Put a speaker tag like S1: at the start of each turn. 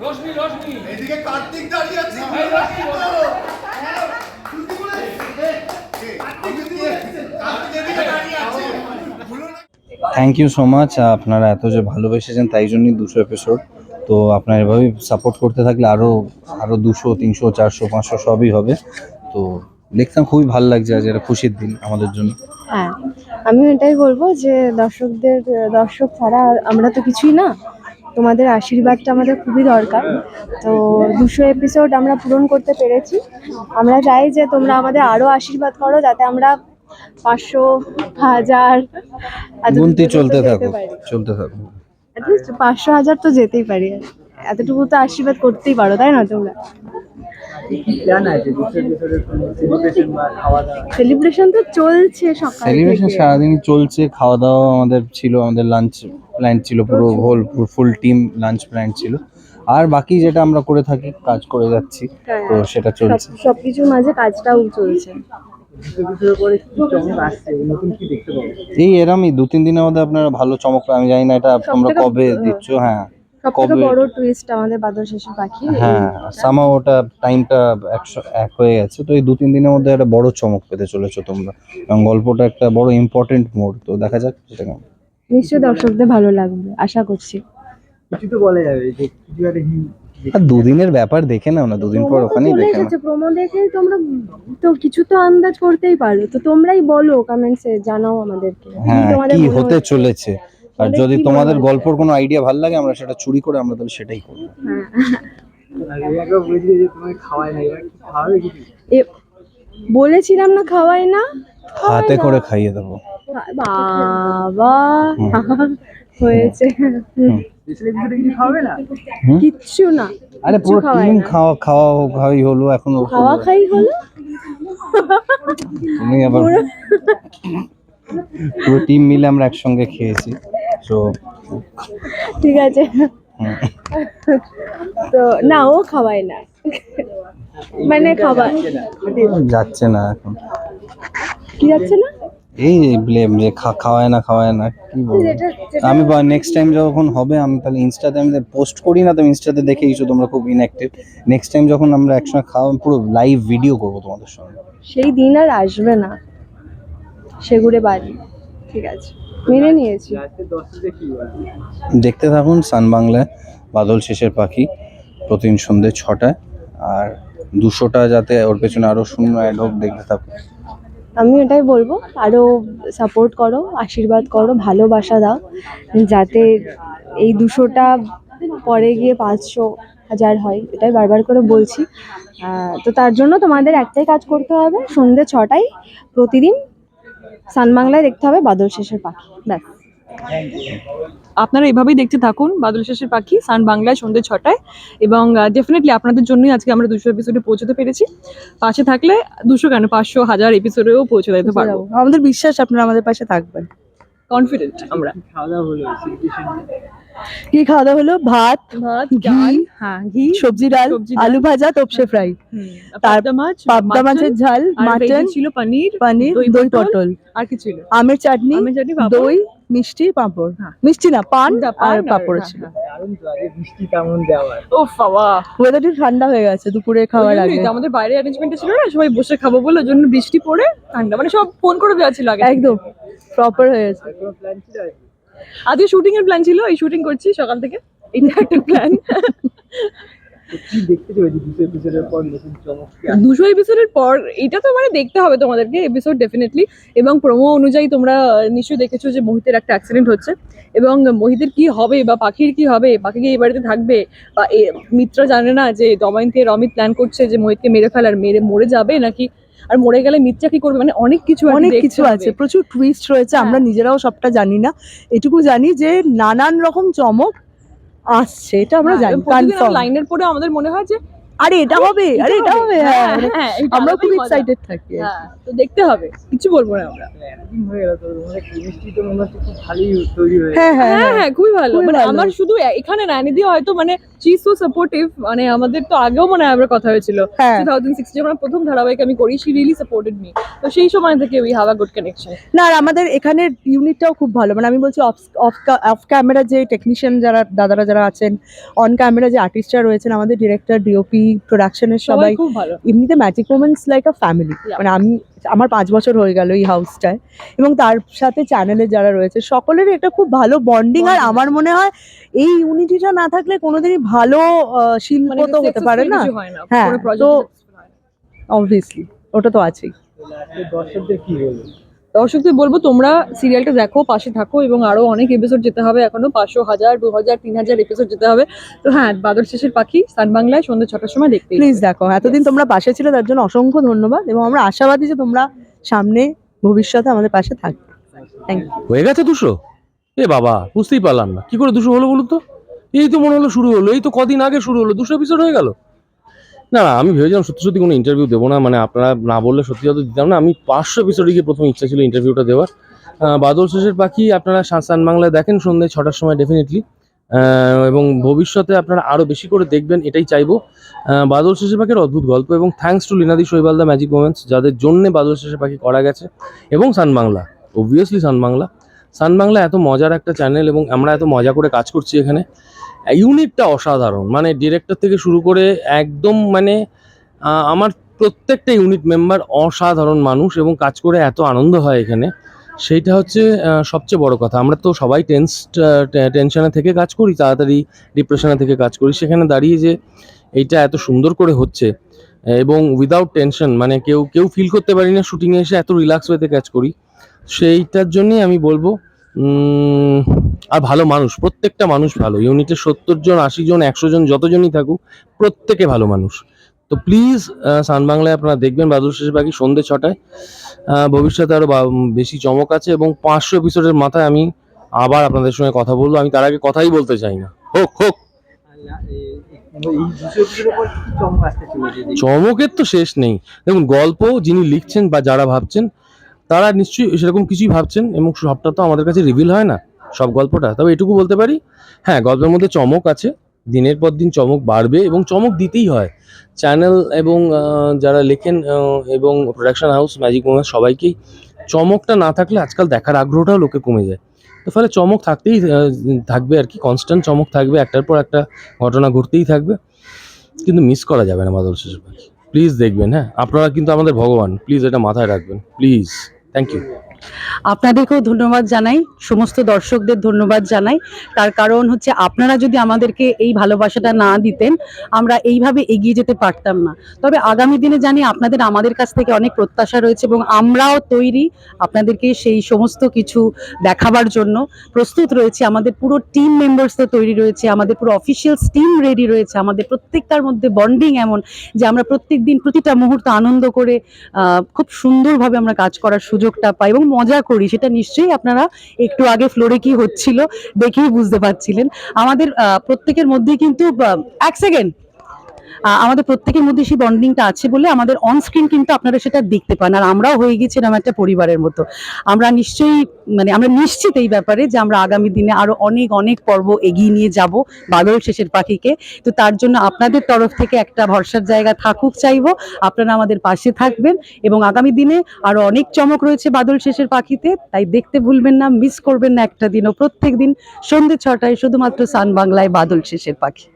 S1: রশ্মি রশ্মি
S2: এদিকে কার্তিক দাঁড়িয়ে আছে
S1: এই রশ্মি
S2: কার্তিক এদিকে দাঁড়িয়ে আছে
S3: থ্যাংক ইউ সো মাচ আপনারা এত যে ভালোবেসেছেন তাই জন্যই দুশো এপিসোড তো আপনারা এভাবেই সাপোর্ট করতে থাকলে আরও আরও দুশো, তিনশো, চারশো, পাঁচশো সবই হবে। তো দেখতাম খুবই ভালো লাগছে আজ এটা খুশির দিন আমাদের জন্য।
S4: হ্যাঁ আমি এটাই বলব যে দর্শকদের, দর্শক ছাড়া আমরা তো কিছুই না। তোমাদের আশীর্বাদটা আমাদের খুবই দরকার। তো দুশো এপিসোড আমরা পূরণ করতে পেরেছি। আমরা চাই যে তোমরা আমাদের আরও আশীর্বাদ করো যাতে আমরা পাঁচশো হাজার
S3: গুনতি চলতে থাকো চলতে থাকো
S4: অ্যাটলিস্ট পাঁচশো হাজার তো যেতেই পারি। এতটুকু তো আশীর্বাদ করতেই পারো তাই না তোমরা? সেলিব্রেশন তো চলছে সকাল
S3: সেলিব্রেশন। সারাদিনই চলছে খাওয়া দাওয়া আমাদের ছিল আমাদের লাঞ্চ প্ল্যান ছিল পুরো whole full team lunch plan ছিল। আর বাকি যেটা আমরা করে থাকি কাজ করে যাচ্ছি
S4: হ্যাঁ,
S3: তো সেটা চলছে।
S4: সবকিছুর মাঝে কাজটাও চলছে।
S3: এই এরমই দু তিন দিনের মধ্যে আপনারা ভালো চমক আমি জানি না এটা তোমরা কবে দিচ্ছ হ্যাঁ।
S4: সব
S3: কবে
S4: বড় টুইস্ট আমাদের বাদল শেষের পাখি
S3: হ্যাঁ সামা ওটা টাইমটা একশো এক হয়ে গেছে। তো এই দু তিন দিনের মধ্যে একটা বড় চমক পেতে চলেছো তোমরা। এবং গল্পটা একটা বড় ইম্পর্টেন্ট মোড়। তো দেখা যাক সেটা কেমন।
S4: নিশ্চয়ই দর্শকদের ভালো লাগবে আশা করছি।
S5: কিছু তো বলা যাবে যে কিছু একটা হিন্ট
S3: আর দুদিনের ব্যাপার দেখে নাও না দুদিন পর ওখানেই দেখে নাও।
S4: প্রোমো দেখে তোমরা তো কিছু তো আন্দাজ করতেই পারো তো তোমরাই বলো কমেন্টসে জানাও আমাদেরকে। কি
S3: হ্যাঁ কি হতে চলেছে? আর যদি তোমাদের? গল্পর কোনো আইডিয়া ভালো লাগে আমরা সেটা চুরি করে আমরা তাহলে সেটাই করব।
S4: হ্যাঁ বলেছিলাম না খাওয়াই না? খাওয়াই
S3: হাতে
S4: না।
S3: করে খাইয়ে দেবো।
S4: বাবা। হয়েছে। কিচ্ছু না
S3: আরে পুরো টিম খাওয়া খাওয়া খাওয়াই হলো এখন ও
S4: খাওয়া খাই হলো?
S3: তুমি আবার পুরো টিম মিলে আমরা একসঙ্গে খেয়েছি তো
S4: ঠিক আছে। তো না ও খাওয়ায় না। মানে খাবার
S3: যাচ্ছে না এখন।
S4: কি যাচ্ছে না?
S3: এই ব্লেম যে খাওয়ায় না খাওয়ায় না কি বলব? আমি নেক্সট টাইম যখন হবে আমি তাহলে ইনস্টাতে আমি পোস্ট করি না তো ইনস্টাতে দেখে ইস্যু তোমরা খুব ইনঅ্যাক্টিভ নেক্সট টাইম যখন আমরা একসঙ্গে খাওয়া পুরো লাইভ ভিডিও করব তোমাদের সঙ্গে।
S4: সেই দিন আর আসবে না। সেগুড়ে বাড়ি। ঠিক আছে। মেনে নিয়েছি।
S3: দেখতে থাকুন সান বাংলায় বাদল শেষের পাখি প্রতিদিন সন্ধ্যে ছটায়। আর দুশোটা যাতে ওর পেছনে আরও শূন্য অ্যাড হোক দেখতে থাকুন।
S4: আমি এটাই বলব আরও সাপোর্ট করো, আশীর্বাদ করো, ভালোবাসা দাও, যাতে এই দুশোটা পরে গিয়ে পাঁচশো হাজার হয়, এটাই বারবার করে বলছি। তো তার জন্য তোমাদের একটাই কাজ করতে হবে সন্ধ্যে ছটায় প্রতিদিন সানবাংলায় দেখতে হবে বাদল শেষের পাখি, ব্যাস।
S6: আপনারা এভাবেই দেখতে থাকুন বাদল শেষের পাখি সান বাংলায় সন্ধ্যে ছটায়। এবং ডেফিনেটলি আপনাদের জন্যই আজকে আমরা দুশো এপিসোডে পৌঁছতে পেরেছি। পাশে থাকলে দুশো কেন? পাঁচশো হাজার এপিসোডেও পৌঁছে দিতে পারব।
S7: আমাদের বিশ্বাস আপনারা আমাদের পাশে থাকবেন।
S6: কনফিডেন্ট আমরা।
S5: খাওয়া দাওয়া হলো।
S7: কি খাওয়া দাওয়া হলো? ভাত
S6: ভাত
S7: ঘি,
S6: ডাল হ্যাঁ ঘি
S7: সবজি ডাল আলু ভাজা তপসে ফ্রাই।
S6: হুম, পাবদা মাছ
S7: পাবদা মাছের ঝাল মাটন
S6: ছিল পনির
S7: পনির
S6: দই
S7: দই
S6: পটল, আর কি ছিল
S7: আমের চাটনি
S6: আমের চাটনি,
S7: দই মিষ্টি পাঁপড়।
S6: হ্যাঁ।
S7: মিষ্টি না পান আর পাঁপড়
S6: হ্যাঁ,
S7: ছিল।
S6: হ্যাঁ।
S5: দেওয়ার
S6: ও বাবা
S7: ওয়েদারটি ঠান্ডা হয়ে গেছে দুপুরে খাওয়ার আগে।
S6: আমাদের বাইরে অ্যারেঞ্জমেন্ট ছিল না সবাই বসে খাব বলে জন্য বৃষ্টি পড়ে ঠান্ডা। মানে সব ফোন করে দেওয়া ছিল আগে
S7: একদম। প্রপার হয়ে গেছে।
S5: প্ল্যান ছিল আজকে?
S6: শুটিং এর প্ল্যান ছিল এই শুটিং করছি সকাল থেকে। এটা একটা প্ল্যান
S5: দুশো এপিসোডের পর
S6: এটা তো মানে দেখতে হবে তোমাদেরকে এপিসোড ডেফিনেটলি এবং প্রোমো অনুযায়ী তোমরা নিশ্চয়ই দেখেছ যে মোহিতের একটা অ্যাক্সিডেন্ট হচ্ছে। এবং মোহিতের কি হবে বা পাখির কি হবে পাখি কি এই বাড়িতে থাকবে? বা মিত্রা জানে না যে দময়ন্তী আর অমিত প্ল্যান করছে যে মোহিতকে মেরে ফেলার মেরে মরে যাবে নাকি আর মরে গেলে মিথ্যা কি করবে? মানে অনেক কিছু
S7: অনেক কিছু আছে প্রচুর টুইস্ট রয়েছে আমরা
S6: হ্যাঁ।
S7: নিজেরাও সবটা জানি না। এটুকু জানি যে নানান রকম চমক আসছে এটা আমরা
S6: হ্যাঁ,
S7: জানি কনফার্ম
S6: লাইনের পরে আমাদের মনে হয় যে
S7: আরে এটা হবে আরে এটা হবে। হ্যাঁ
S6: হ্যাঁ
S7: আমরা খুব এক্সাইটেড থাকি
S6: হ্যাঁ তো দেখতে হবে কিছু বলব না আমরা।
S5: হয়ে গেল তো তোমাদের কেমিস্ট্রি তো হচ্ছে খুব ভালোই তৈরি হয়ে
S6: খুবই ভালো। মানে আমার শুধু এখানে না নিদি হয়তো মানে চি সো সাপোর্টিভ মানে আমাদের তো আগেও মনে হয় আমরা কথা হয়েছিল।
S7: হ্যাঁ।
S6: টু থাউজেন্ড সিক্স যখন আমরা প্রথম ধারাবাহিক আমি করি শি রিয়েলি সাপোর্টেড মি তো সেই সময় থেকে we have a good connection
S7: না আর আমাদের এখানের ইউনিটটাও খুব ভালো। মানে আমি বলছি অফ অফ ক্যামেরা যে টেকনিশিয়ান যারা দাদারা যারা আছেন অন ক্যামেরা যে আর্টিস্টরা রয়েছেন আমাদের ডিরেক্টর ডিওপি প্রোডাকশনের
S6: সবাই
S7: সবাই
S6: খুব ভালো।
S7: এমনিতে magic moments like a family মানে আমি আমার পাঁচ বছর হয়ে গেল এই হাউসটায় এবং তার সাথে চ্যানেলে যারা রয়েছে সকলেরই একটা খুব ভালো বন্ডিং আর আমার মনে হয় এই ইউনিটিটা না থাকলে কোনোদিনই ভালো আহ, শিল্প
S6: মানে
S7: তো হতে পারে না।
S6: হ্যাঁ,
S7: তো। অবভিয়াসলি ওটা তো আছেই।
S5: দর্শকদের কি বলব
S6: দর্শকদের বলব তোমরা সিরিয়ালটা দেখো পাশে থাকো এবং আরও অনেক এপিসোড যেতে হবে এখনও পাঁচশো হাজার দু হাজার তিন হাজার এপিসোড যেতে হবে। তো হ্যাঁ বাদর শেষের পাখি সান বাংলায় সন্ধ্যে ছটার সময় দেখতে
S7: প্লিজ দেখো এতদিন তোমরা পাশে ছিলে তার জন্য অসংখ্য ধন্যবাদ এবং আমরা আশাবাদী যে তোমরা সামনে ভবিষ্যতে আমাদের পাশে থাকবে। থ্যাংক ইউ
S8: হয়ে গেছে দুশো? এ বাবা বুঝতেই পারলাম না। কি করে দুশো হলো বলুন তো? এই তো মনে হলো শুরু হলো এই তো কদিন আগে শুরু হলো দুশো এপিসোড হয়ে গেল। না না, আমি ভেবেছিলাম সত্যি সত্যি কোনো ইন্টারভিউ দেবো না মানে আপনারা না বললে সত্যি হয়তো দিতাম না, আমি পাঁচশো এপিসোডে গিয়ে প্রথম ইচ্ছা ছিল ইন্টারভিউটা দেওয়ার। বাদল শেষের পাখি আপনারা সান বাংলায় দেখেন সন্ধ্যে ছটার সময় ডেফিনেটলি এবং ভবিষ্যতে আপনারা আরও বেশি করে দেখবেন, এটাই চাইব। বাদল শেষের পাখির অদ্ভুত গল্প এবং থ্যাঙ্কস টু লিনাদি শৈবাল দ্য ম্যাজিক মোমেন্টস যাদের জন্যে বাদল শেষের পাখি করা গেছে, এবং Sun Bangla obviously Sun Bangla. Sun Bangla এত মজার একটা চ্যানেল এবং আমরা এত মজা করে কাজ করছি এখানে। ইউনিটটা অসাধারণ। মানে ডিরেক্টর থেকে শুরু করে একদম মানে আমার প্রত্যেকটা ইউনিট মেম্বার অসাধারণ মানুষ এবং কাজ করে এত আনন্দ হয় এখানে। সেইটা হচ্ছে সবচেয়ে বড় কথা। আমরা তো সবাই টেন্স টেনশনে থেকে কাজ করি, তাড়াতাড়ি ডিপ্রেশনে থেকে কাজ করি। সেখানে দাঁড়িয়ে যে এইটা এত সুন্দর করে হচ্ছে এবং উইদাউট টেনশন মানে কেউ কেউ ফিল করতে পারি না শুটিংয়ে এসে এত রিল্যাক্স ওয়েতে কাজ করি। সেইটার জন্যই আমি বলব আর ভালো মানুষ, প্রত্যেকটা মানুষ ভালো। ইউনিটে সত্তর জন, আশি জন, একশো জন যতজনই থাকুক, প্রত্যেকে ভালো মানুষ। তো প্লিজ সান বাংলায় আপনারা দেখবেন বাদল শেষ বাকি সন্ধ্যে ছটায়। ভবিষ্যতে আরও বেশি চমক আছে এবং পাঁচশো এপিসোডের মাথায় আমি আবার আপনাদের সঙ্গে কথা বলব। আমি তার আগে কথাই বলতে চাই না। হোক হোক। চমকের তো শেষ নেই। দেখুন, গল্প যিনি লিখছেন বা যারা ভাবছেন, তারা নিশ্চয়ই সেরকম কিছুই ভাবছেন এবং সবটা তো আমাদের কাছে রিভিল হয় না। সব গল্পটা। তবে এটুকু বলতে পারি হ্যাঁ গল্পের মধ্যে চমক আছে, দিনের পর দিন চমক বাড়বে এবং চমক দিতেই হয়। চ্যানেল এবং যারা লেখেন এবং প্রোডাকশন হাউস ম্যাজিক মোমেন্ট সবাইকেই চমকটা না থাকলে আজকাল দেখার আগ্রহটাও লোকে কমে যায়। তো ফলে চমক থাকতেই থাকবে আর কি কনস্ট্যান্ট চমক থাকবে, একটার পর একটা ঘটনা ঘটতেই থাকবে। কিন্তু মিস করা যাবে না শেষের পাখি প্লিজ দেখবেন হ্যাঁ আপনারা কিন্তু আমাদের ভগবান প্লিজ এটা মাথায় রাখবেন প্লিজ থ্যাংক ইউ
S9: আপনাদেরকেও ধন্যবাদ জানাই, সমস্ত দর্শকদের ধন্যবাদ জানাই। তার কারণ হচ্ছে আপনারা যদি আমাদেরকে এই ভালোবাসাটা না দিতেন, আমরা এইভাবে এগিয়ে যেতে পারতাম না। তবে আগামী দিনে জানি আপনাদের আমাদের কাছ থেকে অনেক প্রত্যাশা রয়েছে এবং আমরাও তৈরি আপনাদেরকে সেই সমস্ত কিছু দেখাবার জন্য। প্রস্তুত রয়েছে আমাদের পুরো টিম মেম্বার্সদের তৈরি রয়েছে, আমাদের পুরো অফিসিয়াল টিম রেডি রয়েছে, আমাদের প্রত্যেকটার মধ্যে বন্ডিং এমন যে আমরা প্রত্যেক দিন প্রতিটা মুহূর্ত আনন্দ করে খুব সুন্দরভাবে আমরা কাজ করার সুযোগটা পাই এবং মজা করি, সেটা নিশ্চয়ই আপনারা একটু আগে ফ্লোরে কি হচ্ছিল দেখেই বুঝতে পারছিলেন। আমাদের প্রত্যেকের মধ্যে কিন্তু এক সেকেন্ড আমাদের প্রত্যেকের মধ্যে সেই বন্ডিংটা আছে বলে আমাদের অন স্ক্রিন কিন্তু আপনারা সেটা দেখতে পান। আর আমরাও হয়ে গেছিলাম একটা পরিবারের মতো। আমরা নিশ্চয়ই মানে আমরা নিশ্চিত এই ব্যাপারে যে আমরা আগামী দিনে আরও অনেক অনেক পর্ব এগিয়ে নিয়ে যাব বাদল শেষের পাখিকে। তো তার জন্য আপনাদের তরফ থেকে একটা ভরসার জায়গা থাকুক চাইব। আপনারা আমাদের পাশে থাকবেন এবং আগামী দিনে আরও অনেক চমক রয়েছে বাদল শেষের পাখিতে। তাই দেখতে ভুলবেন না মিস করবেন না একটা দিনও। প্রত্যেক দিন সন্ধ্যে ছটায় শুধুমাত্র সান বাংলায় বাদল শেষের পাখি.